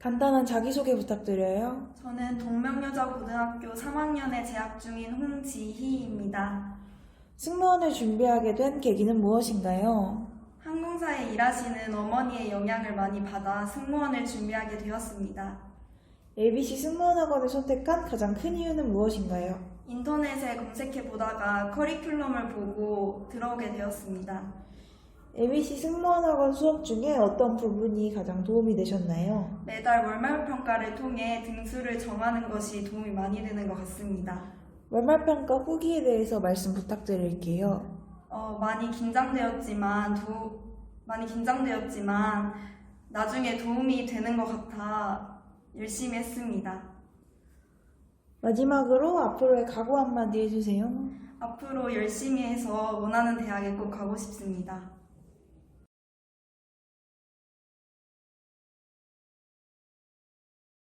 간단한 자기소개 부탁드려요. 저는 동명여자고등학교 3학년에 재학 중인 홍지희입니다. 승무원을 준비하게 된 계기는 무엇인가요? 항공사에 일하시는 어머니의 영향을 많이 받아 승무원을 준비하게 되었습니다. ABC 승무원 학원을 선택한 가장 큰 이유는 무엇인가요? 인터넷에 검색해 보다가 커리큘럼을 보고 들어오게 되었습니다. ABC 승무원학원 수업 중에 어떤 부분이 가장 도움이 되셨나요? 매달 월말 평가를 통해 등수를 정하는 것이 도움이 많이 되는 것 같습니다. 월말평가 후기에 대해서 말씀 부탁드릴게요. 어, 많이 긴장되었지만 도, 많이 긴장되었지만 나중에 도움이 되는 것 같아 열심히 했습니다. 마지막으로 앞으로의 각오 한마디 해주세요. 앞으로 열심히 해서 원하는 대학에 꼭 가고 싶습니다.